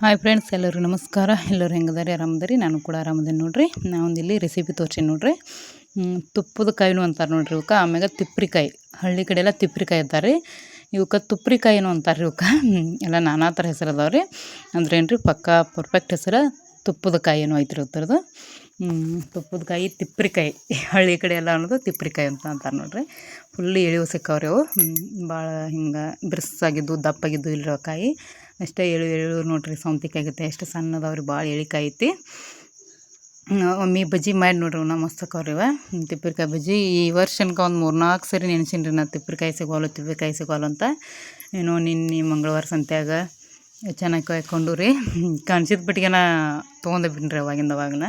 Hi friends ಎಲ್ಲರೂ ನಮಸ್ಕಾರ. ಎಲ್ಲರೂ ಹೆಂಗದಾರಿ ಆರಾಮದಾರಿ? ನಾನು ಕೂಡ ಆರಾಮದೇನೆ ನೋಡ್ರಿ. ಇಲ್ಲಿ ರೆಸಿಪಿ ತೋರಿಸಿ ನೋಡ್ರಿ. ತುಪ್ಪದ ಕಾಯಿನೂ ಅಂತಾರೆ ನೋಡ್ರಿ ಇವಕ್ಕೆ. ಆಮ್ಯಾಗ ತಿಪ್ರಿಕಾಯಿ. ಹಳ್ಳಿ ಕಡೆ ಎಲ್ಲ ತಿಪ್ರಿಕಾಯಿ ಅಂತಾರೆ ಇವಕ್ಕೆ ತುಪ್ರಿಕಾಯಿನೂ ಅಂತಾರೆ ಇವಕ್ಕೆ ಹ್ಮ್, ಎಲ್ಲ ನಾನಾ ಥರ ಹೆಸರು ಅದಾವೆ ರೀ ಅಂದ್ರೆ ಏನು ರೀ ಪಕ್ಕಾ ಪರ್ಫೆಕ್ಟ್ ಹೆಸರು ತುಪ್ಪದ ಕಾಯಿನೂ ಐತ್ರಿ ಉತ್ತರದು ತುಪ್ಪದ ಕಾಯಿ ತಿಪ್ರಿಕಾಯಿ. ಹಳ್ಳಿ ಕಡೆ ಎಲ್ಲ ಅನ್ನೋದು ತಿಪ್ರಿಕಾಯಿ ಅಂತ ಅಂತಾರೆ ನೋಡ್ರಿ. ಫುಲ್ ಎಳಿವು ಸಿಕ್ಕವ್ರಿ ಅವು. ಭಾಳ ಹಿಂಗೆ ಬಿರ್ಸಾಗಿದ್ದು ದಪ್ಪಾಗಿದ್ದು ಇಲ್ಲಿರೋ ಕಾಯಿ. ಅಷ್ಟೇ ಎಳು ಎಳು ನೋಡ್ರಿ ಸೌಂತಿಕಾಯಿ ಆಗುತ್ತೆ ಎಷ್ಟು ಸಣ್ಣದವ್ರಿ ಭಾಳ ಎಳಿಕಾಯಿ ಐತಿ. ಒಮ್ಮೆ ಬಜ್ಜಿ ಮಾಡಿ ನೋಡ್ರಿ ನಾ ಮಸ್ತ್ ಇವ. ತಿಪ್ಪಿರ್ಕಾಯಿ ಬಜ್ಜಿ. ಈ ವರ್ಷ ಅನ್ಕ ಒಂದು ಮೂರು ನಾಲ್ಕು ಸರಿ ನೆನೆಸಿನ್ರಿ ನಾ ತಿಪ್ಪಿರ್ಕಾಯಿ ಸಿಗೋಲ್ಲ ತಿಪ್ಪಿರ್ಕಾಯಿ ಸಿಗೋಲ್ಲ ಅಂತ. ಏನೋ ನಿನ್ನೆ ಮಂಗಳವಾರ ಸಂತ್ಯಾಗ ಚೆನ್ನಾಗಿ ಕಾಯ್ಕೊಂಡು ರೀ. ಕಾಣಿಸಿದ ಬಿಟ್ಟಿಗೆನ ತೊಗೊಂಡೆ ಬಿಟ್ರಿ ಅವಾಗಿಂದ ಅವಾಗನ.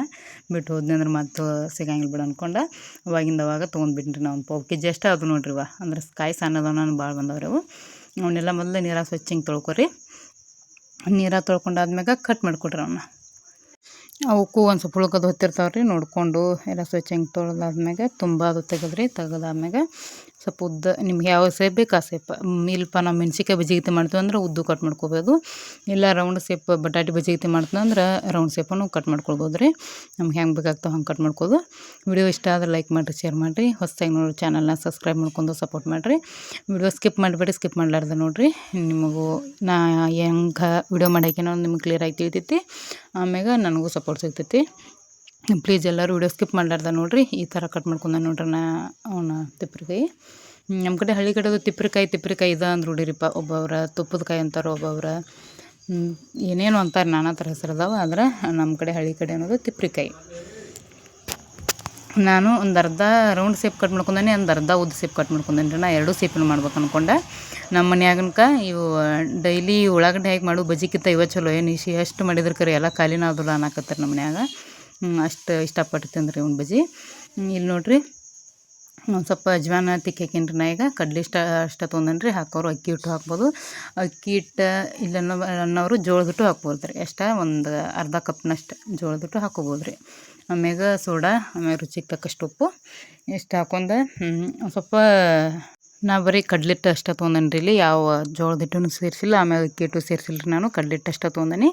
ಬಿಟ್ಟು ಹೋದ್ನಿ ಅಂದ್ರೆ ಮತ್ತು ಸಿಗಂಗಿಲ್ಲ ಬಿಡು ಅಂದ್ಕೊಂಡು ಅವಾಗಿಂದ ಅವಾಗ ತೊಗೊಂಡ್ಬಿಟ್ಟಿನ್ರಿ ನಾವು. ಒಂದು ಪಾವು ಕೆ ಅದು ನೋಡ್ರಿ ಇವ. ಅಂದ್ರೆ ಕಾಯಿ ಸಣ್ಣದವ ನಾನು ಭಾಳ ಬಂದವ್ರಿ ಅವು ಅವನ್ನೆಲ್ಲ ಮೊದಲು ನೀರಾಗ ಸ್ವಚ್ಛ ಹಿಂಗೆ ತೊಳ್ಕೊರಿ. ನೀರಾಗ ತೊಳ್ಕೊಂಡಾದ್ಮ್ಯಾಗ ಕಟ್ ಮಾಡಿಕೊಡ್ರಿ ಅವನ್ನ ಅವಕ್ಕೂ ಒಂದು ಸ್ವಲ್ಪ ಉಳ್ಕೋದು ಹೊತ್ತಿರ್ತಾವೆ ರೀ ನೋಡಿಕೊಂಡು ಎಲ್ಲ ಸ್ವಚ್ಛ ಹಿಂಗೆ ತುಂಬ ಅದು ತೆಗೆದ್ರಿ ತೆಗೆದಾದ್ಮ್ಯಾಗ ಸ್ವಲ್ಪ ಉದ್ದ, ನಿಮ್ಗೆ ಯಾವ ಸೇಪ್ ಬೇಕು ಆ ಸೇಪ್ ಇಲ್ಲಪ್ಪ ನಾವು ಮೆಣ್ಸಿಕಾಯಿ ಬಜ್ಜಿ ಗೀತೆ ಮಾಡ್ತೀವಿ ಅಂದ್ರೆ ಉದ್ದು ಕಟ್ ಮಾಡ್ಕೋಬೋದು. ಇಲ್ಲ ರೌಂಡ್ ಸೇಪ್ ಬಟಾಟೆ ಮಾಡ್ತೀವಿ ಅಂದ್ರೆ ರೌಂಡ್ ಸೇಪನ್ನು ಕಟ್ ಮಾಡ್ಕೊಳ್ಬೋದು ರೀ. ನಮ್ಗೆ ಹೆಂಗೆ ಬೇಕಾಗ್ತಾವೆ ಹಂಗೆ ಕಟ್ ಮಾಡ್ಕೋದು ವಿಡಿಯೋ ಇಷ್ಟ ಆದ್ರೆ ಲೈಕ್ ಮಾಡಿರಿ ಶೇರ್ ಮಾಡಿರಿ. ಹೊಸ್ದಾಗಿ ನೋಡಿರಿ ಚಾನಲ್ನ ಸಬ್ಸ್ಕ್ರೈಬ್ ಮಾಡ್ಕೊಂಡು ಸಪೋರ್ಟ್ ಮಾಡಿರಿ. ವಿಡಿಯೋ ಸ್ಕಿಪ್ ಮಾಡಬೇಡಿ ಸ್ಕಿಪ್ ಮಾಡಲಾರ್ದೆ ನೋಡಿರಿ. ನಿಮಗೂ ನಾ ಹೆಂಗೆ ವಿಡಿಯೋ ಮಾಡೋಕೆ ನಿಮ್ಗೆ ಕ್ಲಿಯರ್ ಆಗಿ ತಿಳಿತೈತಿ. ಆಮ್ಯಾಗ ನನಗೂ ಸಪೋರ್ಟ್ ಸಿಗ್ತೈತಿ. ಪ್ಲೀಸ್ ಎಲ್ಲರೂ ವಿಡಿಯೋ ಸ್ಕಿಪ್ ಮಾಡಲಾರ್ದ ನೋಡ್ರಿ, ಈ ಥರ ಕಟ್ ಮಾಡ್ಕೊಂಡ ನೋಡ್ರಿ ನಾ ಅವನ ತಿಪ್ರಿಕಾಯಿ. ನಮ್ಮ ಕಡೆ ಹಳ್ಳಿ ಕಡೆದು ತಿಪ್ರಿಕಾಯಿ ತಿಪ್ರಿಕಾಯಿ ಇದ ಅಂದ್ರೆ ಉಡಿರಿಪ್ಪ ಒಬ್ಬೊಬ್ರ ತುಪ್ಪದ ಕಾಯಿ ಅಂತಾರೆ ಒಬ್ಬೊಬ್ರ ಏನೇನು ಅಂತಾರೆ, ನಾನಾ ಥರ ಹೆಸರು ಆದ್ರೆ ನಮ್ಮ ಕಡೆ ಹಳ್ಳಿ ಕಡೆ ಅನ್ನೋದು ತಿಪ್ರಿಕಾಯಿ. ನಾನು ಒಂದು ಅರ್ಧ ರೌಂಡ್ ಸೇಪ್ ಕಟ್ ಮಾಡ್ಕೊಂಡೇನೆ, ಒಂದು ಅರ್ಧ ಉದ್ದ ಸೇಪ್ ಕಟ್ ಮಾಡ್ಕೊಂಡೇನಿ ನಾ ಎರಡೂ ಸೇಪನ್ನು ಮಾಡ್ಬೇಕು ಅನ್ಕೊಂಡೆ. ನಮ್ಮ ಮನ್ಯಾಗನಕ ಇವು ಡೈಲಿ ಉಳ್ಳಾಗಡ್ಡೆ ಹೇಗೆ ಮಾಡು ಬಜಿಕ್ಕಿಂತ ಇವ ಚಲೋ, ಏನು ಇಶಿ ಎಷ್ಟು ಮಾಡಿದ್ರೆ ಕರೆ, ಎಲ್ಲ ಖಾಲಿನ ಆದಲ್ಲ ಅನ್ನಕತ್ತಾರೆ ನಮ್ಮ ಮನ್ಯಾಗ. ಅಷ್ಟು ಇಷ್ಟಪಟ್ಟು ತಿಂದ್ರಿ ಇವ್ನ ಬಜಿ ಇಲ್ಲಿ ನೋಡ್ರಿ, ಒಂದು ಸ್ವಲ್ಪ ಅಜ್ವಾನ ತಿಕ್ಕಿನ್ರಿ ನಾ ಈಗ. ಕಡ್ಲಿ ಇಷ್ಟ, ಅಷ್ಟ ತೊಂದನ್ರಿ ಹಾಕೋರು ಅಕ್ಕಿ ಹಿಟ್ಟು ಹಾಕ್ಬೋದು. ಅಕ್ಕಿ ಹಿಟ್ಟು, ಇಲ್ಲ ಅನ್ನೋ, ಅನ್ನೋರು ಜೋಳದ ಹಿಟ್ಟು ಹಾಕ್ಬೋದು ರೀ ಎಷ್ಟ, ಒಂದು ಅರ್ಧ ಕಪ್ನಷ್ಟು ಜೋಳದ ಹಿಟ್ಟು ಹಾಕೋಬೋದು ರೀ ಆಮ್ಯಾಗ ಸೋಡಾ, ಆಮ್ಯಾಗ ರುಚಿಗೆ ತಕ್ಕಷ್ಟು ಉಪ್ಪು. ಇಷ್ಟು ಹಾಕೊಂಡು ಸ್ವಲ್ಪ, ನಾ ಬರೀ ಕಡ್ಲಿಟ್ಟು ಅಷ್ಟೇ ತೊಗೊಂಡೇನಿ ರೀ ಇಲ್ಲಿ. ಯಾವ ಜೋಳದ ಹಿಟ್ಟನ್ನು ಸೇರಿಸಿಲ್ಲ ಆಮೇಲೆ ಅಕ್ಕಿ ಹಿಟ್ಟು ಸೇರಿಸಿಲ್ಲ ರೀ ನಾನು ಕಡ್ಲಿಟ್ಟು ಅಷ್ಟೇ ತೊಗೊಂಡೇನಿ.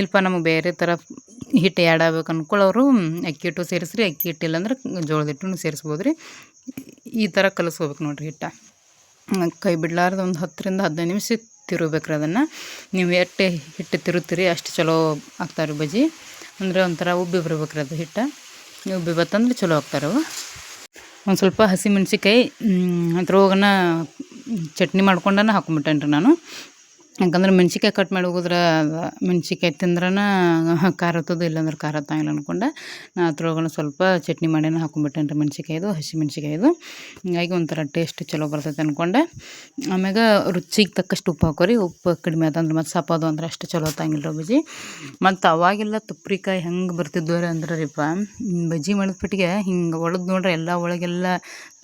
ಇಲ್ಪ ನಮಗೆ ಬೇರೆ ಥರ ಹಿಟ್ಟು ಎಡಬೇಕು ಆಗ್ಬೇಕು ಅಕ್ಕಿ ಹಿಟ್ಟು ಸೇರಿಸ್ರಿ, ಅಕ್ಕಿ ಹಿಟ್ಟು ಅಂದ್ರೆ ಜೋಳದ ಹಿಟ್ಟು ಸೇರಿಸ್ಬೋದು ರೀ ಈ ಥರ ಕಲಿಸ್ಕೋಬೇಕು ನೋಡಿರಿ ಹಿಟ್ಟ. ಕೈ ಬಿಡ್ಲಾರ್ದ ಒಂದು ಹತ್ತರಿಂದ ಹದಿನೈದು ನಿಮಿಷ ತಿರುಬೇಕು ರೀ ಅದನ್ನು. ನೀವು ಎಷ್ಟು ಹಿಟ್ಟು ತಿರುತ್ತೀರಿ ಅಷ್ಟು ಚಲೋ ಆಗ್ತಾವೆ ಬಜ್ಜಿ. ಅಂದರೆ ಒಂಥರ ಉಬ್ಬಿ ಬರ್ಬೇಕು ರೀ ಅದು ಹಿಟ್ಟು. ಉಬ್ಬಿ ಬತ್ತಂದ್ರೆ ಚಲೋ ಆಗ್ತಾರೆ ಅವು. ಒಂದು ಸ್ವಲ್ಪ ಹಸಿಮೆಣ್ಸಿಕಾಯಿ ಅದ್ರೊಳಗನ ಚಟ್ನಿ ಮಾಡ್ಕೊಂಡನ ಹಾಕೊಂಬಿಟ್ಟೇನಿ ರೀ ನಾನು. ಯಾಕಂದ್ರೆ ಮೆಣ್ಸಿಕಾಯಿ ಕಟ್ ಮಾಡಿ ಹೋಗಿದ್ರೆ ಮೆಣ್ಸಿಕಾಯಿ ತಿಂದ್ರನ ಖಾರ ಹತ್ತೋದು, ಇಲ್ಲಾಂದ್ರೆ ಖಾರ ಹತ್ತಂಗಿಲ್ಲ ಅಂದ್ಕೊಂಡು ನಾ ಸ್ವಲ್ಪ ಚಟ್ನಿ ಮಾಡಿನ ಹಾಕೊಂಬಿಟ್ಟೇನಿ ರೀ ಮೆಣ್ಸಿಕಾಯ್ದು ಹಸಿ ಮೆಣ್ಸಿಕಾಯ್ದು ಹಿಂಗಾಗಿ ಒಂಥರ ಟೇಸ್ಟ್ ಚಲೋ ಬರ್ತೈತೆ ಅಂದ್ಕೊಂಡೆ ಆಮ್ಯಾಗ ರುಚಿಗೆ ತಕ್ಕಷ್ಟು ಉಪ್ಪು ಹಾಕೋರಿ. ಉಪ್ಪು ಕಡಿಮೆ ಆತಂದ್ರೆ ಮತ್ತು ಸಪ್ಪದು ಅಂದ್ರೆ ಅಷ್ಟು ಚಲೋ ಹತ್ತಂಗಿಲ್ಲ ಬಜ್ಜಿ. ಮತ್ತು ಅವಾಗೆಲ್ಲ ತುಪ್ರಿಕಾಯಿ ಹೆಂಗೆ ಬರ್ತಿದ್ವು ರೀ ಅಂದ್ರೆ ರೀಪ ಬಜ್ಜಿ ಮಾಡಿದ್ಬಿಟ್ಟಿಗೆ ಹಿಂಗೆ ಒಳಗೆ ನೋಡ್ರಿ ಎಲ್ಲ ಒಳಗೆಲ್ಲ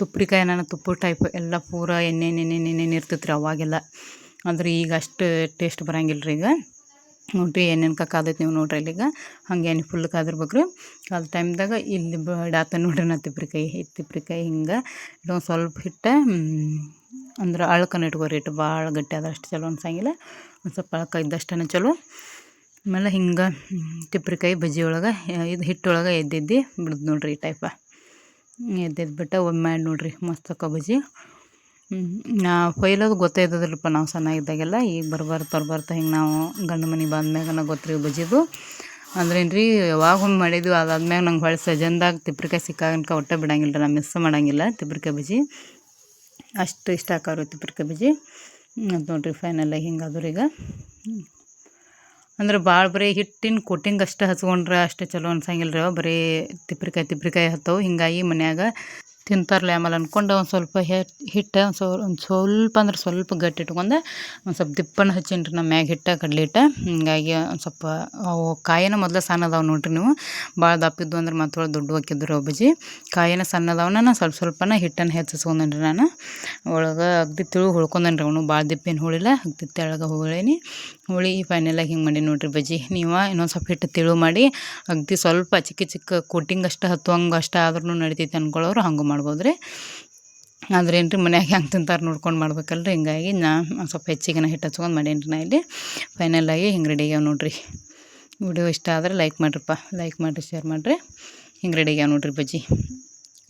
ತುಪ್ರಿಕಾಯಿ ನಾನು ತುಪ್ಪ ಟೈಪ್ ಎಲ್ಲ ಪೂರ ಎಣ್ಣೆ ಎಣ್ಣೆ ಎಣ್ಣೆ ಎಣ್ಣೆ ಇರ್ತೈತೆ ರೀ ಅವಾಗೆಲ್ಲ. ಅಂದ್ರೆ ಈಗ ಅಷ್ಟು ಟೇಸ್ಟ್ ಬರಂಗಿಲ್ಲ ರೀ ಈಗ. ನೋಡ್ರಿ ಏನೇನು ಕಾದೈತೆ ನೀವು ನೋಡ್ರಿ ಇಲ್ಲಿಗ. ಹಂಗೆ ಎಣ್ಣೆ ಫುಲ್ ಕಾದಿರ್ಬೇಕು ರೀ ಕಾದ ಟೈಮ್ದಾಗ ಇಲ್ಲಿ ಬೇಡಾತ ನೋಡ್ರಿ ನಾ ತಿಪ್ರಿಕಾಯಿ ಇದು ತಿಪ್ರಿಕಾಯಿ ಹಿಂಗೆ. ಒಂದು ಸ್ವಲ್ಪ ಹಿಟ್ಟು ಅಂದ್ರೆ ಅಳ್ಕನ ಇಟ್ಕೋರಿ. ಇಟ್ಟು ಭಾಳ ಗಟ್ಟಿ ಆದ್ರೆ ಅಷ್ಟು ಚಲೋ ಅನ್ಸಂಗಿಲ್ಲ. ಒಂದು ಸ್ವಲ್ಪ ಅಳ್ಕ ಇದ್ದಷ್ಟೇ ಚಲೋ. ಆಮೇಲೆ ಹಿಂಗೆ ತಿಪ್ರಿಕಾಯಿ ಬಜ್ಜಿ ಒಳಗೆ ಇದು ಹಿಟ್ಟೊಳಗೆ ಎದ್ದೆದ್ದು ಬಿಡ್ದು ನೋಡ್ರಿ ಈ ಟೈಪ ಎದ್ದೆದ್ದು ಬಿಟ್ಟು ಒಮ್ಮೆ ಮಾಡಿ ನೋಡ್ರಿ ಮಸ್ತ್ ಬಜ್ಜಿ. ಕೊಯ್ಲೋದು ಗೊತ್ತೇ ಇದ್ದದಿಲ್ಲಪ್ಪ ನಾವು ಸಣ್ಣಗಿದ್ದಾಗೆಲ್ಲ, ಈಗ ಬರ್ಬಾರ್ದು ತರ್ಬಾರ್ದು ಹಿಂಗೆ ನಾವು ಗಂಡ ಮನೆಗೆ ಬಂದ್ಮ್ಯಾಗನ ಗೊತ್ತ್ರಿ ಬಜಿದು ಅಂದ್ರೇನು ರೀ ಯಾವಾಗ ಒಮ್ಮೆ ಮಾಡಿದ್ವಿ ಅದಾದ್ಮ್ಯಾಗ ನಂಗೆ ಹೊಳೆ ಸಜನ್ದಾಗ ತಿಪ್ರಿಕಾಯಿ ಸಿಕ್ಕಾಗನ್ಕ ಒಟ್ಟೆ ಬಿಡಂಗಿಲ್ಲ ರೀ ನಾ ಮಿಸ್ ಮಾಡಂಗಿಲ್ಲ ತಿಪ್ರಿಕಾಯಿ ಬಜ್ಜಿ. ಅಷ್ಟು ಇಷ್ಟ ಆಕಾವ್ರಿ ತಿಪ್ರಿಕಾಯಿ ಬಜ್ಜಿ. ಅದು ನೋಡ್ರಿ ಫೈನಲಾಗಿ ಹಿಂಗೆ ಅದ್ರ ಈಗ ಅಂದ್ರೆ ಭಾಳ ಬರೀ ಹಿಟ್ಟಿನ ಕೋಟಿಂಗ್ ಅಷ್ಟೇ ಹಚ್ಕೊಂಡ್ರೆ ಅಷ್ಟೇ ಚಲೋ ಅನ್ಸಂಗಿಲ್ಲ ರೀ ಬರೀ ತಿಪ್ರಿಕಾಯಿ ತಿಪ್ರಿಕಾಯಿ ಹತ್ತವು. ಹಿಂಗಾಗಿ ಮನ್ಯಾಗ ತಿಂತಾರಲ್ಲ ಆಮೇಲೆ ಅಂದ್ಕೊಂಡು ಒಂದು ಸ್ವಲ್ಪ ಹಿಟ್ಟು ಒಂದು ಸ್ವಲ್ಪ ಒಂದು ಸ್ವಲ್ಪ ಅಂದ್ರೆ ಸ್ವಲ್ಪ ಗಟ್ಟಿ ಇಟ್ಕೊಂಡು. ಒಂದು ಸ್ವಲ್ಪ ದಿಪ್ಪನ್ನು ಹಚ್ಚೀನಿ ರೀ ನಮ್ಮ ಮ್ಯಾಗ ಹಿಟ್ಟು, ಕಡಲೆ ಹಿಟ್ಟು. ಹಿಂಗಾಗಿ ಒಂದು ಸ್ವಲ್ಪ ಅವು ಕಾಯಿನ ಮೊದಲು ಸಣ್ಣ ಅದಾವೆ ನೋಡ್ರಿ ನೀವು. ಭಾಳ ದಪ್ಪಿದ್ದು ಅಂದ್ರೆ ಮತ್ತೆ ದುಡ್ಡು ಹಾಕಿದ್ರು ಒಬ್ಬಜಿ. ಕಾಯಿನ ಸಣ್ಣ ನಾನು ಸ್ವಲ್ಪ ಸ್ವಲ್ಪನ ಹಿಟ್ಟನ್ನು ಹೆಚ್ಚಿಸ್ಕೊಂಡೇನಿ ನಾನು. ಒಳಗೆ ಅಗ್ದಿ ತಿಳು ಹುಳ್ಕೊಂಡೇನಿ ರೀ ಅವನು. ಭಾಳ ದಿಪ್ಪೇನು ಹುಳಿಲ್ಲ. ಅಗ್ದಿ ತೆಳಗೆ ಹುಳೀನಿ. ಹುಳಿ ಫೈನಲಾಗಿ ಹಿಂಗೆ ಮಾಡಿ ನೋಡ್ರಿ ಬಜ್ಜಿ. ನೀವು ಇನ್ನೊಂದು ಸ್ವಲ್ಪ ಹಿಟ್ಟು ತಿಳು ಮಾಡಿ, ಅಗ್ದಿ ಸ್ವಲ್ಪ ಚಿಕ್ಕ ಚಿಕ್ಕ ಕೋಟಿಂಗ್ ಅಷ್ಟು ಹತ್ತುವಂಗೆ ಅಷ್ಟು ಆದ್ರೂ ನಡಿತೈತೆ ಅಂದ್ಕೊಳ್ಳೋರು ಹಂಗೆ ಮಾಡ್ಬೋದು ರೀ ಆದ್ರೆ ಏನು ರೀ ಮನ್ಯಾಗ ಹೆಂಗೆ ತಿಂತಾರೆ ನೋಡ್ಕೊಂಡು ಮಾಡ್ಬೇಕಲ್ರಿ. ಹಿಂಗಾಗಿ ನಾ ಸ್ವಲ್ಪ ಹೆಚ್ಚಿಗೆ ಹಿಟ್ಟು ಹಚ್ಕೊಂಡು ಮಾಡೇನಿ ರೀ ನಾ ಇಲ್ಲಿ. ಫೈನಲಾಗಿ ಹಿಂಗೆ ರೆಡಿ ಆಗ್ಯಾವ ನೋಡ್ರಿ. ವಿಡಿಯೋ ಇಷ್ಟ ಆದರೆ ಲೈಕ್ ಮಾಡ್ರಿಪ್ಪ. ಲೈಕ್ ಮಾಡಿರಿ ಶೇರ್ ಮಾಡಿರಿ. ಹಿಂಗೆ ರೆಡಿ ಆಗ್ಯಾವ ನೋಡ್ರಿ ಬಜ್ಜಿ.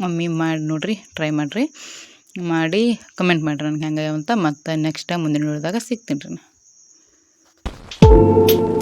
ಮಮ್ಮಿ ಮಾಡಿ ನೋಡ್ರಿ ಟ್ರೈ ಮಾಡಿರಿ. ಮಾಡಿ ಕಮೆಂಟ್ ಮಾಡಿರಿ ನನಗೆ ಹೆಂಗೆ ಅಂತ. ಮತ್ತು ನೆಕ್ಸ್ಟ್ ಮುಂದಿನ ವಿಡಿಯೋದಾಗ ಸಿಗ್ತೀನಿ ರೀ ನಾ